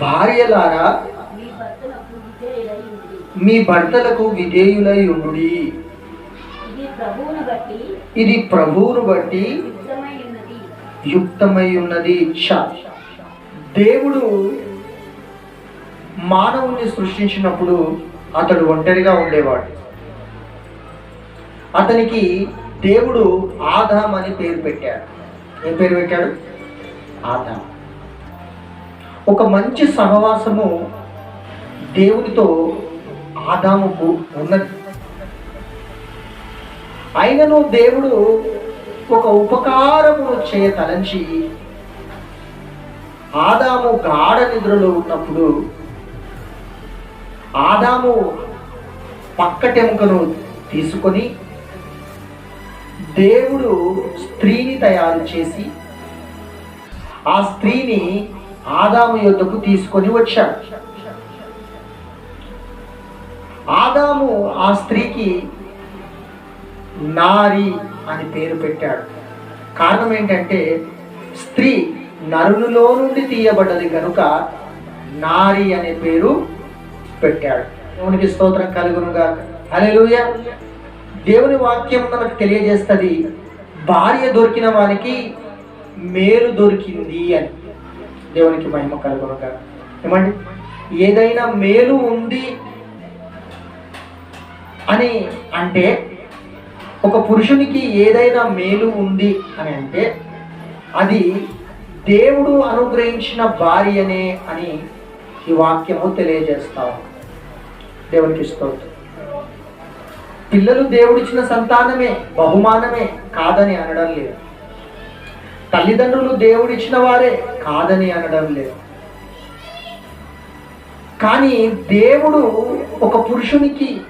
భార్యలారా మీ భర్తలకు విధేయులై ఉండు ఇది ప్రభువును బట్టి యుక్తమై ఉన్నది యుక్తమై దేవుడు మానవుని సృష్టించినప్పుడు అతడు ఒంటరిగా ఉండేవాడు. అతనికి దేవుడు ఆదాం అని పేరు పెట్టాడు. ఏం పేరు పెట్టాడు? ఆదాం. ఒక మంచి సహవాసము దేవునితో ఆదాముకు ఉన్నది. అయినను దేవుడు ఒక ఉపకారమును చేయ తలంచి ఆదాము గాఢ నిద్రలో ఉన్నప్పుడు ఆదాము పక్కటెముకను తీసుకొని దేవుడు స్త్రీని తయారు చేసి ఆ స్త్రీని ఆదాము యొద్దకు తీసుకొని వచ్చాడు. ఆదాము ఆ స్త్రీకి నారి అని పేరు పెట్టాడు. కారణం ఏంటంటే స్త్రీ నరులలో నుండి తీయబడ్డది కనుక నారి అనే పేరు పెట్టాడు. దేవునికి స్తోత్రం కలుగునుగా అలెలుయ దేవుని వాక్యం మనకు తెలియజేస్తుంది భార్య దొరికిన వానికి మేలు దొరికింది అని. దేవునికి మహిమ కలుగునక. ఏమండి? ఏదైనా మేలు ఉంది అని అంటే ఒక పురుషునికి ఏదైనా మేలు ఉంది అని అంటే అది దేవుడు అనుగ్రహించిన భార్యనే అని ఈ వాక్యము తెలియజేస్తాం దేవునికి స్తోత్రం. పిల్లలు దేవుడిచ్చిన సంతానమే బహుమానమే కాదని అనడం లేదు. తల్లిదండ్రులు దేవుడిచ్చిన వారే కాదని అనడం లేదు. కానీ దేవుడు ఒక పురుషునికి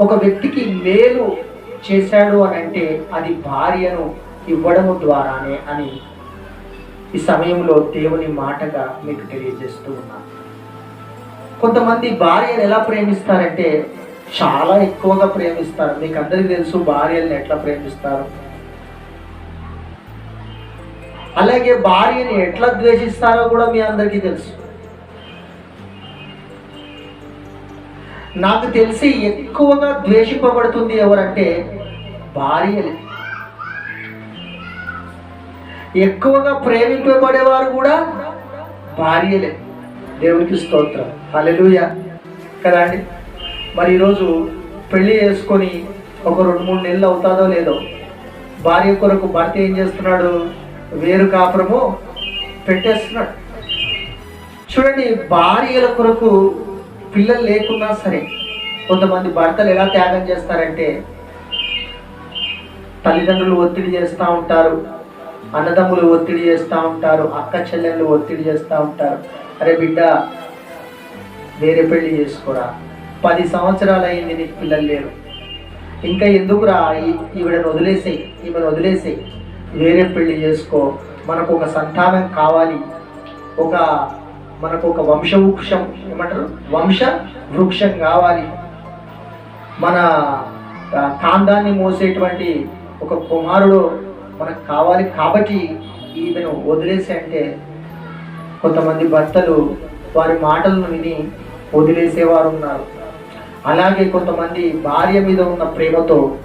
ఒక వ్యక్తికి మేలు చేశాడు అని అంటే అది భార్యను ఇవ్వడము ద్వారానే అని ఈ సమయంలో దేవుని మాటగా మీకు తెలియజేస్తూ ఉన్నాను. కొంతమంది భార్యను ఎలా ప్రేమిస్తారంటే చాలా ఎక్కువగా ప్రేమిస్తారు. మీకు అందరికీ తెలుసు భార్యలను ఎట్లా ప్రేమిస్తారు? అలాగే భార్యని ఎట్లా ద్వేషిస్తారో కూడా మీ అందరికీ తెలుసు. నాకు తెలిసి ఎక్కువగా ద్వేషింపబడుతుంది ఎవరంటే భార్యలే. ఎక్కువగా ప్రేమింపబడేవారు కూడా భార్యలే. దేవునికి స్తోత్రం. అలెలుయ కదా అండి? మరి ఈరోజు పెళ్ళి చేసుకొని ఒక రెండు మూడు నెలలు అవుతాదో లేదో భార్య కొరకు భర్త ఏం చేస్తున్నాడు? వేరు కాపురము పెట్టేస్తున్నాడు. చూడండి భార్యల కొరకు పిల్లలు లేకున్నా సరే కొంతమంది భర్తలు ఎలా త్యాగం చేస్తారంటే తల్లిదండ్రులు ఒత్తిడి చేస్తూ ఉంటారు అన్నదమ్ములు ఒత్తిడి చేస్తూ ఉంటారు అక్క చెల్లెళ్ళు ఒత్తిడి చేస్తూ ఉంటారు. అరే బిడ్డ వేరే పెళ్ళి చేసుకోరా? పది సంవత్సరాలు అయింది నీకు పిల్లలు లేరు. ఇంకా ఎందుకురా ఈ- ఈవిడను వదిలేసేయి ఈమెను వదిలేసేయి? వేరే పెళ్ళి చేసుకో. మనకు ఒక సంతానం కావాలి. ఒక మనకు ఒక వంశ వృక్షం ఏమంటారు? వంశ వృక్షం కావాలి. మన కాంతాన్ని కాందాన్ని మోసేటువంటి ఒక కుమారుడు మనకు కావాలి కాబట్టి ఈమెను వదిలేసి అంటే కొంతమంది భర్తలు వారి మాటలను విని వదిలేసేవారు ఉన్నారు అలాగే కొంతమంది భార్య మీద ఉన్న ప్రేమతో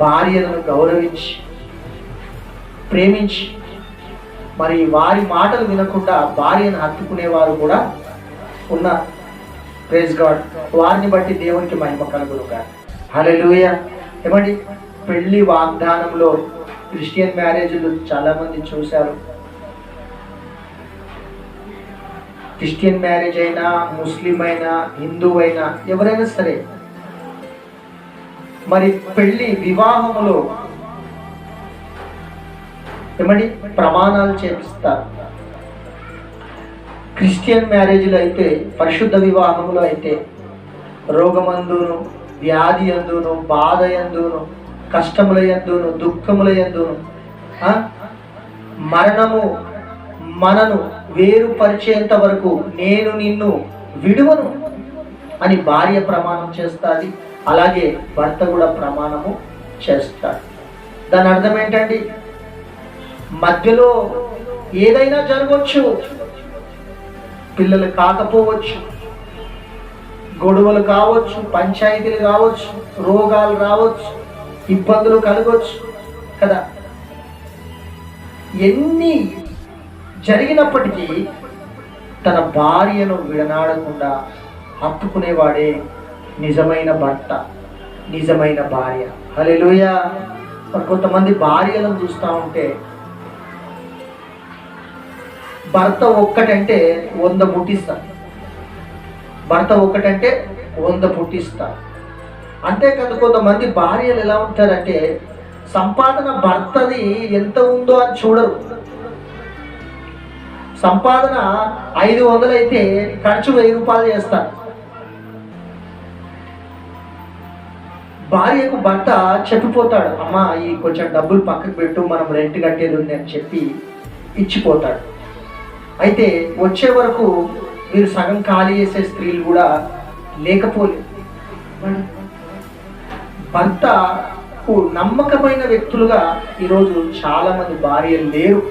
భార్యలను గౌరవించి ప్రేమించి మరి వారి మాటలు వినకుండా భార్యను హత్తుకునేవారు కూడా ఉన్న ప్రేజ్ గాడ్ వారిని బట్టి దేవునికి మహిమ కలుగునుగా హల్లెలూయ ఏమండి? పెళ్ళి వాగ్దానంలో క్రిస్టియన్ మ్యారేజ్లు చాలామంది చూశారు. క్రిస్టియన్ మ్యారేజ్ అయినా ముస్లిం అయినా హిందూ అయినా ఎవరైనా సరే మరి పెళ్ళి వివాహములో ఏమండి ప్రమాణాలు చేపిస్తారు? క్రిస్టియన్ మ్యారేజ్లో అయితే పరిశుద్ధ వివాహములో అయితే రోగమందును వ్యాధి ఎందును బాధ ఎందును కష్టముల ఎందును దుఃఖముల ఎందును మరణము మనను వేరుపరిచేంత వరకు నేను నిన్ను విడువను అని భార్య ప్రమాణం చేస్తుంది. అలాగే భర్త కూడా ప్రమాణము చేస్తాడు. దాని అర్థం ఏంటండి? మధ్యలో ఏదైనా జరగవచ్చు. పిల్లలు కాకపోవచ్చు. గొడవలు కావచ్చు. పంచాయతీలు కావచ్చు. రోగాలు రావచ్చు. ఇబ్బందులు కలగవచ్చు. కదా? ఎన్ని జరిగినప్పటికీ తన భార్యను విడనాడకుండా హత్తుకునేవాడే నిజమైన భర్త నిజమైన భార్య. హల్లెలూయ. మరి కొంతమంది భార్యలను చూస్తూ ఉంటే భర్త ఒక్కటంటే వంద పుట్టిస్తారు భర్త ఒక్కటంటే వంద పుట్టిస్తారు. అంతేకాదు కొంతమంది భార్యలు ఎలా ఉంటారంటే సంపాదన భర్తది ఎంత ఉందో అని చూడరు. సంపాదన ఐదు వందలు అయితే ఖర్చు వెయ్యి రూపాయలు చేస్తారు. భార్యకు భర్త చెప్పిపోతాడు అమ్మా ఈ కొంచెం డబ్బులు పక్కకు పెట్టు మనం రెంట్ కట్టేది ఉంది అని చెప్పి ఇచ్చిపోతాడు. అయితే వచ్చే వరకు మీరు సగం ఖాళీ చేసే స్త్రీలు కూడా లేకపోలేదు. భర్తకు నమ్మకమైన వ్యక్తులుగా ఈరోజు చాలామంది భార్యలు లేరు.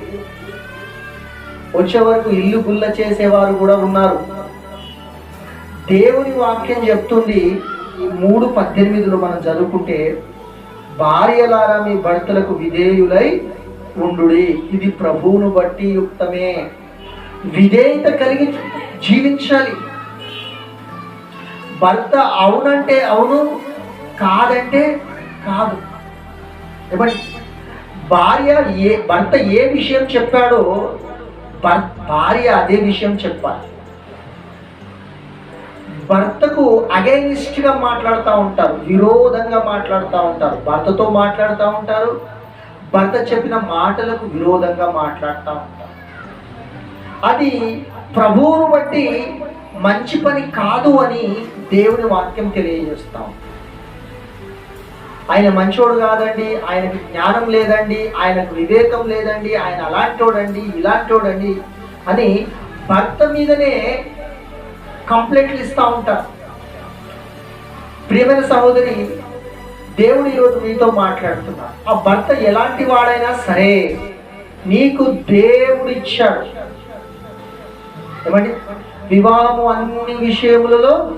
వచ్చే వరకు ఇల్లు గుల్ల చేసేవారు కూడా ఉన్నారు. దేవుని వాక్యం చెప్తుంది ఈ మూడు పద్దెనిమిదిలో మనం చదువుకుంటే భార్యలారా మీ భర్తలకు విధేయులై ఉండుడి. ఇది ప్రభువును బట్టి యుక్తమే. విధేయత కలిగి జీవించాలి. భర్త అవునంటే అవును కాదంటే కాదు. ఏమండి? భార్య ఏ భర్త ఏ విషయం చెప్పాడో భర్- భార్య అదే విషయం చెప్పాలి. భర్తకు అగైనిస్ట్గా మాట్లాడుతూ ఉంటారు విరోధంగా మాట్లాడుతూ ఉంటారు భర్తతో మాట్లాడుతూ ఉంటారు భర్త చెప్పిన మాటలకు విరోధంగా మాట్లాడుతూ ఉంటారు. అది ప్రభువును బట్టి మంచి పని కాదు అని దేవుని వాక్యం తెలియజేస్తాం ఆయన మంచోడు కాదండి ఆయనకు జ్ఞానం లేదండి ఆయనకు వివేకం లేదండి ఆయన అలాంటోడండి ఇలాంటోడండి అని భర్త మీదనే కంప్లైంట్లు ఇస్తూ ఉంటారు ప్రియమైన సహోదరి దేవుడు ఈరోజు మీతో మాట్లాడుతున్నారు ఆ భర్త ఎలాంటి వాడైనా సరే నీకు దేవుడు ఇచ్చాడు. ఏమండి? వివాహము అన్ని విషయములలో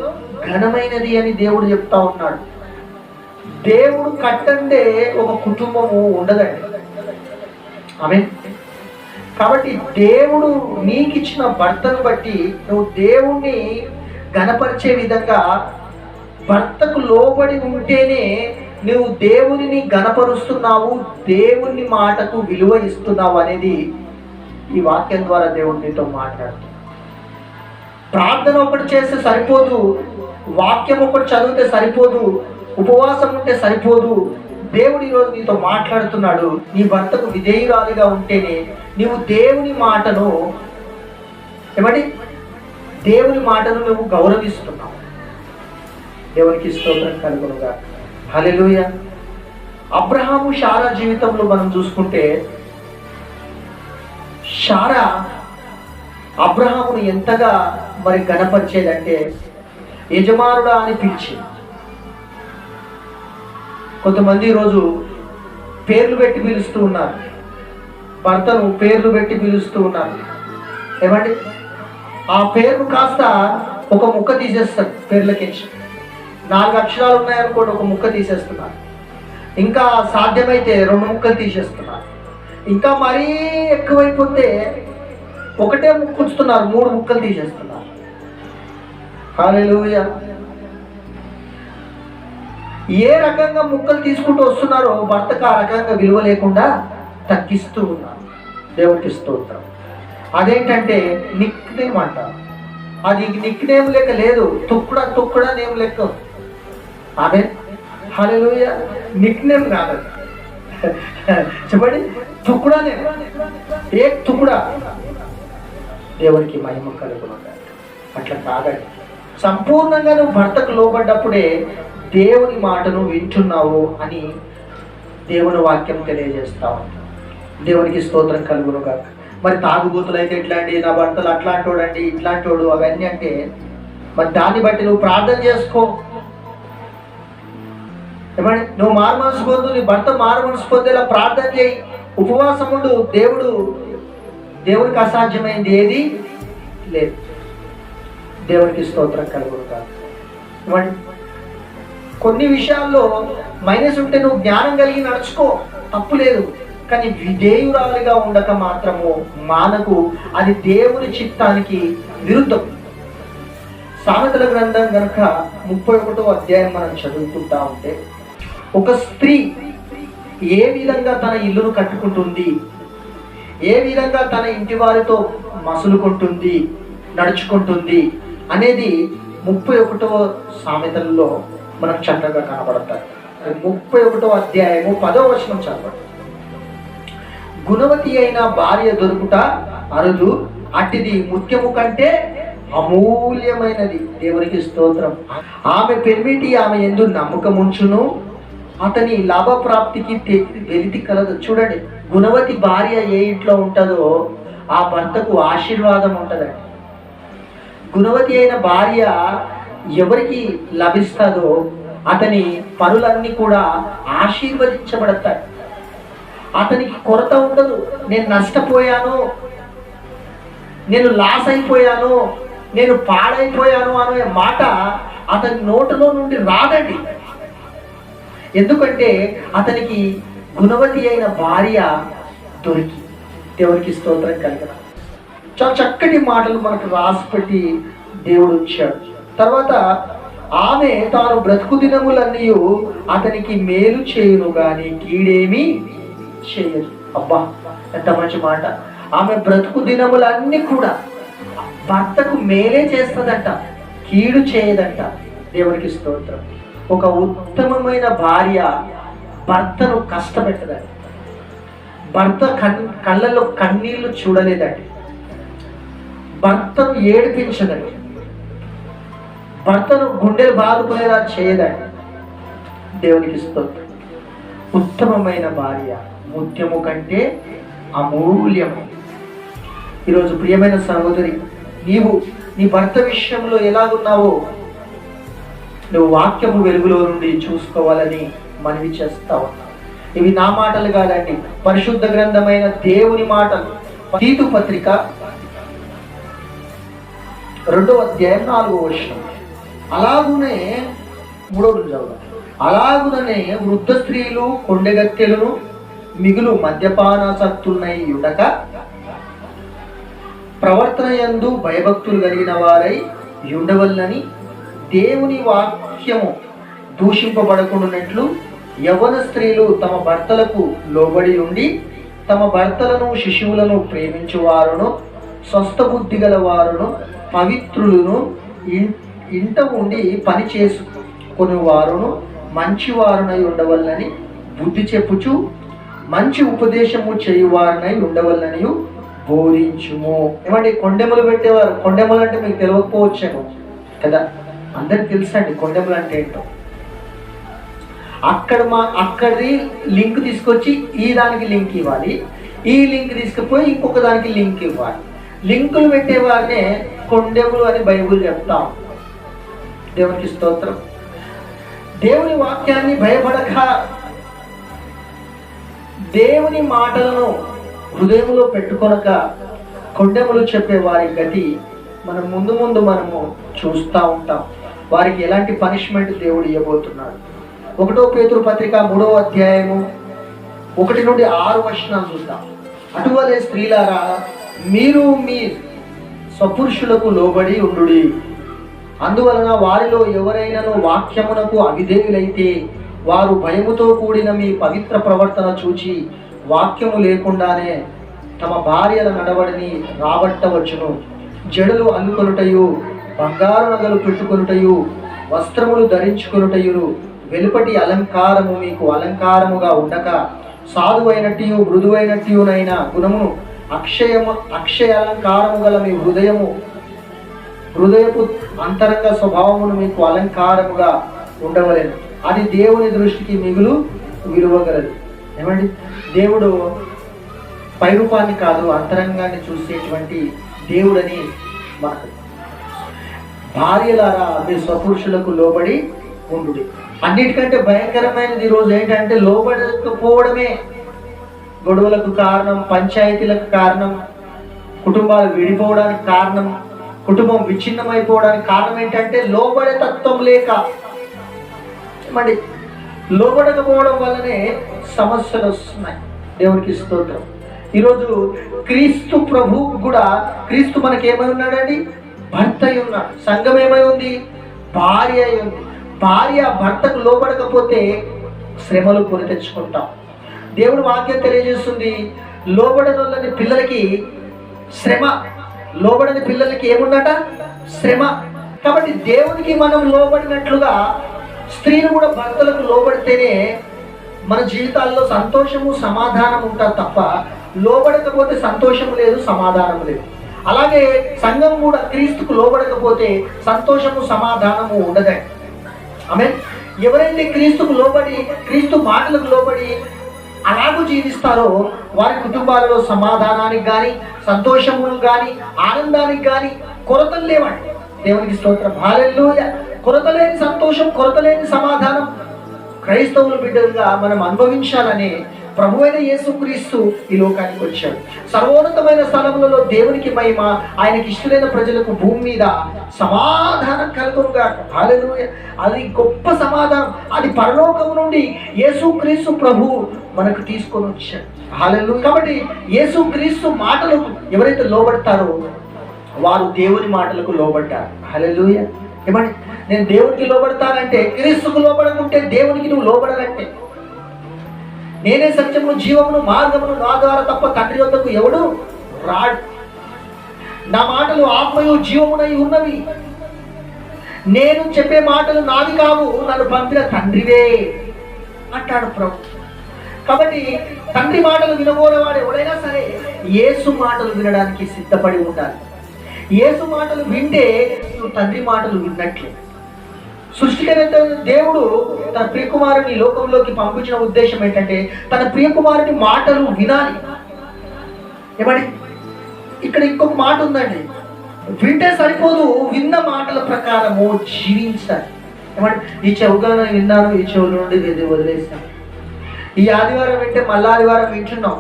ఘనమైనది అని దేవుడు చెప్తా ఉన్నాడు. దేవుడు కట్టండే ఒక కుటుంబము ఉండదండి. ఆమె కాబట్టి దేవుడు నీకు ఇచ్చిన భర్తను బట్టి నువ్వు దేవుణ్ణి గణపరిచే విధంగా భర్తకు లోబడి ఉంటేనే నువ్వు దేవునిని గణపరుస్తున్నావు దేవుని మాటకు విలువ ఇస్తున్నావు అనేది ఈ వాక్యం ద్వారా దేవుడు నీతో మాట్లాడుతుంది ప్రార్థన ఒకటి చేస్తే సరిపోదు వాక్యం ఒకటి చదివితే సరిపోదు ఉపవాసం ఉంటే సరిపోదు. దేవుడు ఈరోజు నీతో మాట్లాడుతున్నాడు నీ భర్తకు విధేయురాలిగా ఉంటేనే నీవు దేవుని మాటను ఏమండి? దేవుని మాటను నువ్వు గౌరవిస్తున్నావు. దేవునికి స్తోత్రం కలుగునుగా. హలెలుయ అబ్రహాము షారా జీవితంలో మనం చూసుకుంటే షారా అబ్రహామును ఎంతగా మరి గణపరిచేదంటే యజమానుడా అని పిలిచి కొంతమంది ఈరోజు పేర్లు పెట్టి పిలుస్తూ ఉన్నారు. భర్తను పేర్లు పెట్టి పిలుస్తూ ఉన్నారు. ఏమండి? ఆ పేరు కాస్త ఒక ముక్క తీసేస్తారు పేర్లకించి నాలుగు అక్షరాలు ఉన్నాయనుకోండి ఒక ముక్క తీసేస్తున్నారు. ఇంకా సాధ్యమైతే రెండు ముక్కలు తీసేస్తున్నారు. ఇంకా మరీ ఎక్కువైపోతే ఒకటే ముక్క ఉంచుతున్నారు మూడు ముక్కలు తీసేస్తున్నారు. హాలూయ ఏ రకంగా ముక్కలు తీసుకుంటూ వస్తున్నారో భర్తకు ఆ రకంగా విలువ లేకుండా తగ్గిస్తూ ఉన్నాను. దేవుడికి స్తోత్రం. అదేంటంటే నిక్ నేమ్ అంటారు అది నిక్ నేమ్ లెక్క లేదు. తుక్కుడా తుక్కుడా నేమ్ లెక్క. అదే హలో నిక్ నేమ్ కాదు. చెప్పండి. తుక్కుడా నేను ఏ తుక్కుడా? దేవునికి మహిమ కలుగునుగా అట్లా కాదండి. సంపూర్ణంగా నువ్వు భర్తకు లోబడ్డప్పుడే దేవుని మాటను వింటున్నావు అని దేవుని వాక్యం తెలియజేస్తా తెలియజేస్తావు దేవునికి స్తోత్రం కాక మరి తాగుబోతులు అయితే ఎట్లాంటి నా భర్తలు అట్లాంటోడండి ఇట్లాంటోడు అవన్నీ అంటే మరి దాన్ని బట్టి నువ్వు ప్రార్థన చేసుకో. నువ్వు మారు మనసు పొందు నీ భర్త మారు మనసు పొందేలా ప్రార్థన చేయి. ఉపవాసం ఉండు దేవుడు దేవుడికి అసాధ్యమైంది ఏది? లేదు. దేవునికి స్తోత్రం కలుగును కాదు కొన్ని విషయాల్లో మైనస్ ఉంటే నువ్వు జ్ఞానం కలిగి నడుచుకో తప్పు లేదు. కానీ విధేయురాలుగా ఉండక మాత్రము మానకు అది దేవుని చిత్తానికి విరుద్ధం. సామెతల గ్రంథం కనుక ముప్పై ఒకటో అధ్యాయం మనం చదువుకుంటా ఉంటే ఒక స్త్రీ ఏ విధంగా తన ఇల్లును కట్టుకుంటుంది ఏ విధంగా తన ఇంటి వారితో మసులుకుంటుంది నడుచుకుంటుంది అనేది ముప్పై ఒకటవ సామెతల్లో మనకు చక్కగా కనబడతాయి. ముప్పై ఒకటో అధ్యాయము పదో వచనం చదవండి. గుణవతి అయిన భార్య దొరుకుట అరుదు. అట్టిది ముత్యము కంటే అమూల్యమైనది. దేవునికి స్తోత్రం. ఆమె పెరిమిటి ఆమె ఎందు నమ్మకముంచును. అతని లాభప్రాప్తికి వెలితి కలదు. చూడండి గుణవతి భార్య ఏ ఇంట్లో ఉంటుందో ఆ భర్తకు ఆశీర్వాదం ఉంటుందండి. గుణవతి అయిన భార్య ఎవరికి లభిస్తుందో అతని పనులన్నీ కూడా ఆశీర్వదించబడతాయి. అతనికి కొరత ఉండదు. నేను నష్టపోయాను. నేను లాస్ అయిపోయాను. నేను పాడైపోయాను అనే మాట అతని నోటిలో నుండి రాదండి. ఎందుకంటే అతనికి గుణవతి అయిన భార్య దొరికి. దేవునికి స్తోత్రం కలిగిన. చాలా చక్కటి మాటలు మనకు రాసిపెట్టి దేవుడు ఇచ్చాడు తర్వాత ఆమె తాను బ్రతుకు దినములన్నీ అతనికి మేలు చేయును గాని కీడేమీ చేయదు అబ్బా ఎంత మంచి మాట. ఆమె బ్రతుకు దినములన్నీ కూడా భర్తకు మేలే చేస్తుందంట కీడు చేయదంట దేవునికి స్తోత్రం. ఒక ఉత్తమమైన భార్య భర్తను కష్టపెట్టదండి భర్త కన్ కళ్ళలో కన్నీళ్ళు చూడలేదండి భర్తను ఏడిపించదండి భర్తను గుండెలు బాదుకునేలా చేయదండి దేవునికి స్తోత్రం. ఉత్తమమైన భార్య. ముత్యము కంటే అమూల్యము. ఈరోజు ప్రియమైన సహోదరి నీవు నీ భర్త విషయంలో ఎలాగున్నావో నువ్వు వాక్యము వెలుగులో నుండి చూసుకోవాలని మనవి చేస్తా ఉన్నావు. ఇవి నా మాటలు కాదండి పరిశుద్ధ గ్రంథమైన దేవుని మాటలు. తీతు పత్రిక రెండవ అధ్యాయం నాలుగో వర్షం అలాగునే మూడో రోజు అలాగుననే వృద్ధ స్త్రీలు కొండెగత్తెలను మిగులు మద్యపానాసక్తున్నై ఉండక ప్రవర్తన యందు భయభక్తులు కలిగిన వారై ఉండవల్లని దేవుని వాక్యము దూషింపబడకుండానట్లు యవన స్త్రీలు తమ భర్తలకు లోబడి ఉండి తమ భర్తలను శిశువులను ప్రేమించువారును స్వస్థ బుద్ధి గల వారును పవిత్రులను ఇంట ఉండి పని చేసుకుని వారును మంచివారునై ఉండవల్లని బుద్ధి చెప్పుచు మంచి ఉపదేశము చేయువారునై ఉండవల్లని బోధించుము. ఏమంటే కొండెములు పెట్టేవారు? కొండెములు అంటే మీకు తెలియకపోవచ్చేమో. కదా? అందరికి తెలుసండి కొండెములు అంటే ఏంటో. అక్కడ మా అక్కడి లింక్ తీసుకొచ్చి ఈ దానికి లింక్ ఇవ్వాలి. ఈ లింక్ తీసుకుపోయి ఇంకొక దానికి లింక్ ఇవ్వాలి. లింకులు పెట్టేవారినే కొండెములు అని బైబుల్ చెప్తాం దేవునికి స్తోత్రం. దేవుని వాక్యాన్ని భయపడక దేవుని మాటలను హృదయంలో పెట్టుకొనక కొండెములు చెప్పే వారి గతి మనం ముందు ముందు మనము చూస్తూ ఉంటాం. వారికి ఎలాంటి పనిష్మెంట్ దేవుడు ఇవ్వబోతున్నాడు ఒకటో పేతురు పత్రిక మూడవ అధ్యాయము ఒకటి నుండి ఆరు వచనాలు చూద్దాం. అటువలే స్త్రీలారా మీరు మీ స్వపురుషులకు లోబడి ఉండు అందువలన వారిలో ఎవరైనాను వాక్యమునకు అవిధేయులైతే వారు భయముతో కూడిన మీ పవిత్ర ప్రవర్తన చూచి వాక్యము లేకుండానే తమ భార్యల నడవడిని రాబట్టవచ్చును. జడలు అల్లుకొనుటయు బంగారు నగలు పెట్టుకొనుటయు వస్త్రములు ధరించుకొనుటయును. వెలుపటి అలంకారము మీకు అలంకారముగా ఉండక సాధువైనట్టు మృదువైనట్టునైన గుణమును అక్షయము అక్షయ అలంకారము గల మీ హృదయము హృదయపు అంతరంగ స్వభావమును మీకు అలంకారముగా ఉండవలేను. అది దేవుని దృష్టికి మిగులు విలువగలదు. ఏమండి? దేవుడు పైరూపాన్ని కాదు అంతరంగాన్ని చూసేటువంటి దేవుడని మనకు భార్యలారా మీ స్వపురుషులకు లోబడి ఉండు. అన్నిటికంటే భయంకరమైనది ఈరోజు ఏంటంటే లోబడకపోవడమే. గొడవలకు కారణం పంచాయతీలకు కారణం కుటుంబాలు విడిపోవడానికి కారణం కుటుంబం విచ్ఛిన్నమైపోవడానికి కారణం ఏంటంటే లోబడే తత్వం లేక మరి లోబడకపోవడం వల్లనే సమస్యలు వస్తున్నాయి. దేవునికి స్తోత్రం. ఈరోజు క్రీస్తు ప్రభు కూడా క్రీస్తు మనకి ఏమై ఉన్నాడండి? భర్త అయి ఉన్నాడు. సంఘం ఏమై ఉంది? భార్య అయి ఉంది. భార్య భర్తకు లోబడకపోతే శ్రమలు కొని తెచ్చుకుంటాం. దేవుడు వాక్యం తెలియజేస్తుంది లోబడనోళ్ళని పిల్లలకి శ్రమ. లోబడని పిల్లలకి ఏముందట? శ్రమ. కాబట్టి దేవునికి మనం లోబడినట్లుగా స్త్రీలు కూడా భర్తలకు లోబడితేనే మన జీవితాల్లో సంతోషము సమాధానం ఉంటుంది తప్ప లోబడకపోతే సంతోషం లేదు సమాధానం లేదు. అలాగే సంఘం కూడా క్రీస్తుకు లోబడకపోతే సంతోషము సమాధానము ఉండదండి ఆమె ఎవరైతే క్రీస్తుకు లోబడి క్రీస్తు మాటలకు లోబడి అలాగూ జీవిస్తారో వారి కుటుంబాలలో సమాధానానికి కానీ సంతోషము కానీ ఆనందానికి కానీ కొరతలు లేవండి. దేవునికి స్తోత్రం. హాలెల్లుయ. కొరత లేని సంతోషం కొరత లేని సమాధానం. క్రైస్తవుల బిడ్డలుగా మనం అనుభవించాలని ప్రభు అయిన యేసుక్రీస్తు ఈ లోకానికి వచ్చాడు. సర్వోన్నతమైన స్థలములలో దేవునికి మహిమ ఆయనకి ఇష్టమైన ప్రజలకు భూమి మీద సమాధానం కలుగునుగా. హాలెలూయ అది గొప్ప సమాధానం. అది పరలోకం నుండి యేసుక్రీస్తు ప్రభు మనకు తీసుకొని వచ్చాడు. హాలెలు కాబట్టి యేసుక్రీస్తు మాటలకు ఎవరైతే లోబడతారో వారు దేవుని మాటలకు లోబడ్డారు. హలలుయ ఏమండి నేను దేవునికి లోబడతానంటే క్రీస్తుకు లోబడకుంటే దేవునికి నువ్వు లోబడనంటే నేనే సత్యమును జీవమును మార్గమును నా ద్వారా తప్ప తండ్రి వద్దకు ఎవడు రాడు. నా మాటలు ఆత్మయు జీవమునై ఉన్నవి. నేను చెప్పే మాటలు నావి కావు నన్ను పంపిన తండ్రివే అంటాడు ప్రభు. కాబట్టి తండ్రి మాటలు వినబోయేవాడు ఎవడైనా సరే యేసు మాటలు వినడానికి సిద్ధపడి ఉండాలి. యేసు మాటలు వింటే నువ్వు తండ్రి మాటలు విన్నట్లే. సృష్టికర్త దేవుడు తన ప్రియకుమారుని లోకంలోకి పంపించిన ఉద్దేశం ఏంటంటే తన ప్రియకుమారుని మాటలు వినాలి. ఏమండి? ఇక్కడ ఇంకొక మాట ఉందండి. వింటే సరిపోదు విన్న మాటల ప్రకారము జీవించాలి. ఏమంటే ఈ చెవుగా విన్నాను ఈ చెవుల నుండి ఇది వదిలేసాను ఈ ఆదివారం వింటే మళ్ళా ఆదివారం వింటున్నాం.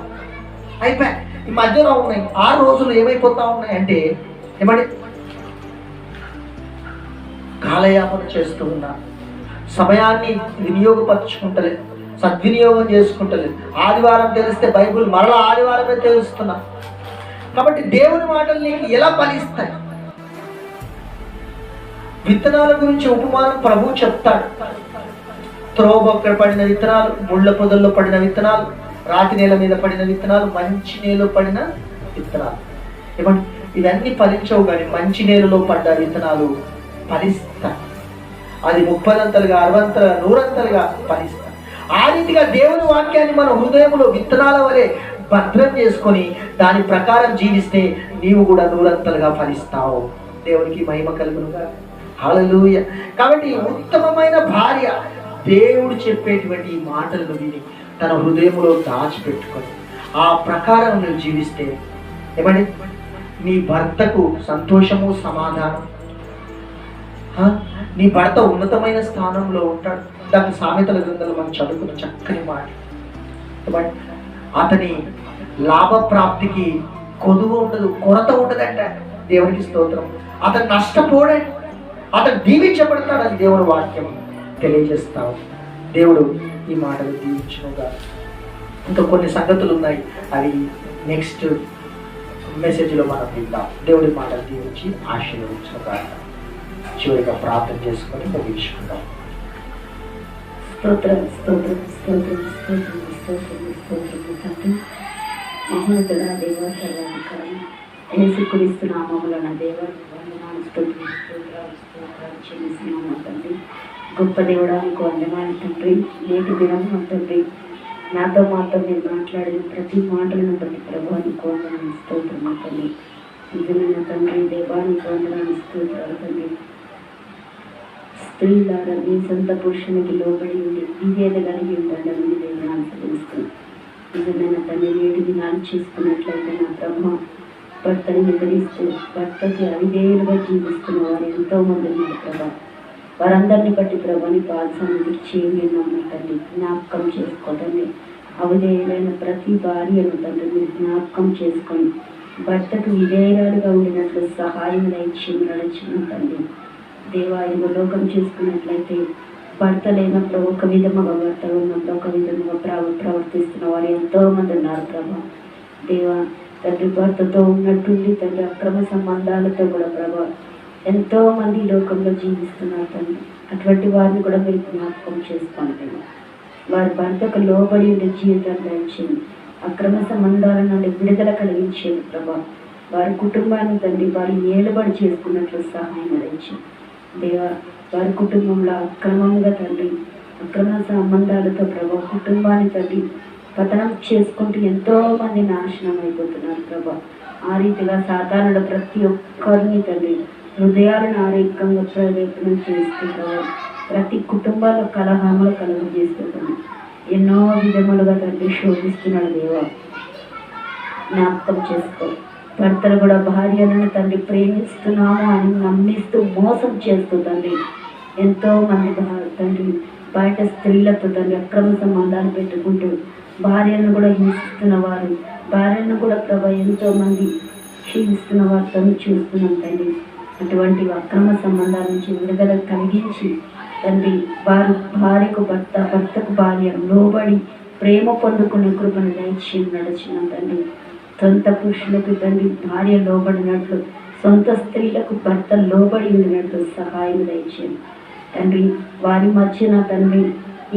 అయిపోయి ఈ మధ్యలో ఉన్నాయి. ఆ రోజులు ఏమైపోతా ఉన్నాయి అంటే ఏమండి కాలయాపన చేస్తూ ఉన్నా సమయాన్ని వినియోగపరచుకుంటలేదు సద్వినియోగం చేసుకుంటలేదు ఆదివారం తెలిస్తే బైబిల్ మరలా ఆదివారమే తెలుస్తున్నా. కాబట్టి దేవుని మాటలు నీకు ఎలా ఫలిస్తాయి? విత్తనాల గురించి ఉపమానం ప్రభు చెప్తాడు. త్రోబొక్కడ పడిన విత్తనాలు ముళ్ళ పొదల్లో పడిన విత్తనాలు రాతి నేల మీద పడిన విత్తనాలు మంచి నేలలో పడిన విత్తనాలు. ఏమంటే ఇవన్నీ ఫలించవు కానీ మంచి నేలలో పడ్డ విత్తనాలు ఫలిస్తాయి అది ముప్పదంతలుగా అరవంతల నూరంతలుగా ఫలిస్తాయి ఆ రీతిగా దేవుని వాక్యాన్ని మన హృదయంలో విత్తనాల వలె భద్రం చేసుకొని దాని ప్రకారం జీవిస్తే నీవు కూడా నూరంతలుగా ఫలిస్తావు. దేవునికి మహిమ కలుగునుగా. హలలుయ కాబట్టి ఉత్తమమైన భార్య దేవుడు చెప్పేటువంటి ఈ మాటలను విని తన హృదయంలో దాచిపెట్టుకొని ఆ ప్రకారం నువ్వు జీవిస్తే ఏమండి? నీ భర్తకు సంతోషము సమాధానం? నీ భర్త ఉన్నతమైన స్థానంలో ఉంటాడు. దాని సామెతల గ్రంథాలు మనం చదువుకున్న చక్కని మాట. అతని లాభ ప్రాప్తికి కొదువు ఉండదు కొరత ఉండదంట. దేవునికి స్తోత్రం. అతను నష్టపోడండి అతను దీవించబడతాడని దేవుని వాక్యం తెలియజేస్తావు. దేవుడు ఈ మాటలు దీవించుగా ఇంకా కొన్ని సంగతులు ఉన్నాయి అవి నెక్స్ట్ మెసేజ్లో మనం విందాం దేవుడి మాట దీవించి ఆశీర్వదించునుగా చివరిగా ప్రార్థన చేసుకొని ముగించుకుందాం. స్తోత్రం స్తోత్రం స్తోత్రం స్తోత్రం స్తోత్రం స్తోత్రం తండ్రి మహోన్నతుడ దేవ సర్వాధికారం. యేసుక్రీస్తు నామములన దేవ వందనాలు స్తోత్రం స్తోత్రాలు స్తోత్రాలు చెల్లిస్తున్నాము తండ్రి. గొప్ప దేవుడానికి వందనాలు తండ్రి. నేటి దినం తండ్రి. నాతో మాతో మీరు మాట్లాడిన ప్రతి మాటలను బట్టి ప్రభానికి వందనాలు స్తోత్రం తండ్రి. నిజమైన తండ్రి దేవానికి వందనాలు స్తోత్రాలు తండ్రి. స్త్రీలాగా మీ సొంత పురుషునికి లోబడి ఉండి విధేయత కలిగి ఉండాలని నేను అనుసరిస్తున్నాను నిజమైన తండ్రి నేటి దినాలు చేసుకున్నట్లయితే నా బ్రహ్మ భర్తని నిద్రిస్తూ భర్తకి అవిధేయులుగా జీవిస్తున్న వారు ఎంతోమంది ఉన్నారు ప్రభా. వారందరిని బట్టి ప్రభాని పాల్సన్ని చేయమని నమ్మ తండ్రి జ్ఞాపకం చేసుకోదండి అవిధేయులైన ప్రతి భార్యను తండ్రి మీరు జ్ఞాపకం చేసుకొని భర్తకు విధేయురాలుగా ఉండినట్లు సహాయం దయచి నడిచిన తండ్రి. దేవా లోకం చేసుకున్నట్లయితే భర్త లేనప్పుడు ఒక విధముగా భర్త ఉన్నప్పుడు ఒక విధముగా ప్రవ ప్రవర్తిస్తున్న వారు ఎంతో మంది ఉన్నారు ప్రభా. దేవ తండ్రి భర్తతో ఉన్నట్టుండి తండ్రి అక్రమ సంబంధాలతో కూడా ప్రభా ఎంతో మంది లోకంలో జీవిస్తున్నారు తండ్రి అటువంటి వారిని కూడా మీరు జ్ఞాపకం చేసుకోండి. వారి భర్తకు లోబడి ఉండే జీవితాన్ని దయచేయండి అక్రమ సంబంధాల నుండి విడుదల కలిగించేది ప్రభా. వారి కుటుంబాన్ని తండ్రి వారి ఏలుబడి చేసుకున్నట్లు సహాయం అందించి దేవ వారి కుటుంబంలో అక్రమంగా తండ్రి అక్రమ సంబంధాలతో ప్రభా కుటుంబాన్ని తండ్రి పతనం చేసుకుంటూ ఎంతో మంది నాశనం అయిపోతున్నారు ప్రభా. ఆ రీతిగా సాధారణ ప్రతి ఒక్కరిని తండ్రి హృదయాలను ఆరోగ్యంగా ప్రవేశనం చేస్తున్నారు ప్రతి కుటుంబాల్లో కలహాములు కలుగు చేస్తుంటాను ఎన్నో విధములుగా తండ్రి శోధిస్తున్నాడు దేవ. జ్ఞాపకం చేసుకో. భర్తలు కూడా భార్యలను తండ్రి ప్రేమిస్తున్నాము అని నమ్మిస్తూ మోసం చేస్తూ తండ్రి. ఎంతో మంది తండ్రి బయట స్త్రీలతో తండ్రి అక్రమ సంబంధాలు పెట్టుకుంటూ భార్యలను కూడా హింసిస్తున్న వారు భార్యలను కూడా ప్రభా ఎంతో మంది క్షీణిస్తున్న వారితో చూస్తున్నాం తండ్రి. అటువంటి అక్రమ సంబంధాల నుంచి విడుదల కలిగించి తండ్రి వారు భార్యకు భర్త భర్తకు భార్య లోబడి ప్రేమ పొందుకునే కృపను దయచి నడిచిన తండ్రి. సొంత పురుషులకు తండ్రి భార్య లోబడినట్లు సొంత స్త్రీలకు భర్త లోబడి ఉండినట్లు సహాయం దయచేయండి. తండ్రి వారి మధ్యన తండ్రి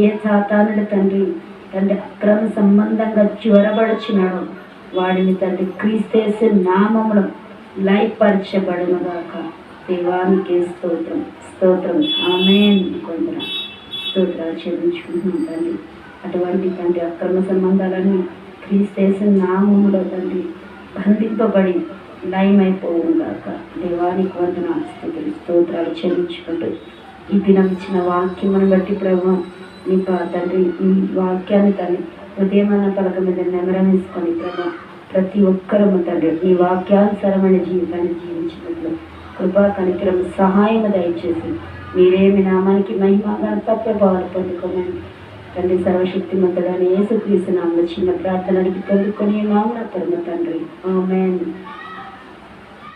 ఏ సాతానుడు తండ్రి తండ్రి అక్రమ సంబంధంగా జ్వరబడుచున్నాడు వాడిని తండ్రి క్రీస్తేసే నామములం లయపరచబడునుగాక. దేవానికి స్తోత్రం స్తోత్రం. ఆమె కొందర స్తోత్రాలు చెల్లించుకుంటున్నాం తండ్రి. అటువంటి తండ్రి అక్రమ సంబంధాలన్నీ క్రీస్తేసిన నామములో తండ్రి బంధింపబడి లయమైపోవుగాక దేవానికి వందన స్థుతులు స్తోత్రాలు చెల్లించుకుంటూ ఈ దినం ఇచ్చిన వాక్యమును బట్టి ప్రభు నీ తండ్రి ఈ వాక్యాన్ని తల్లి హృదయమైన పలక మీద నెమరమేసుకొని ప్రభు ప్రతి ఒక్కరము తండ్రి నీ వాక్యానుసరమైన జీవితాన్ని జీవించినట్లు కృపా కనికరం సహాయం దయచేసి మీరేమి నామానికి మహిమ ఘనత ప్రభావాలు పొందుకోమని తండ్రి సర్వశక్తి మంతుడని యేసుక్రీస్తు నామలో చిన్న ప్రార్థన అడిగి పొందుకొని నామన పరమ తండ్రి. ఆమెన్.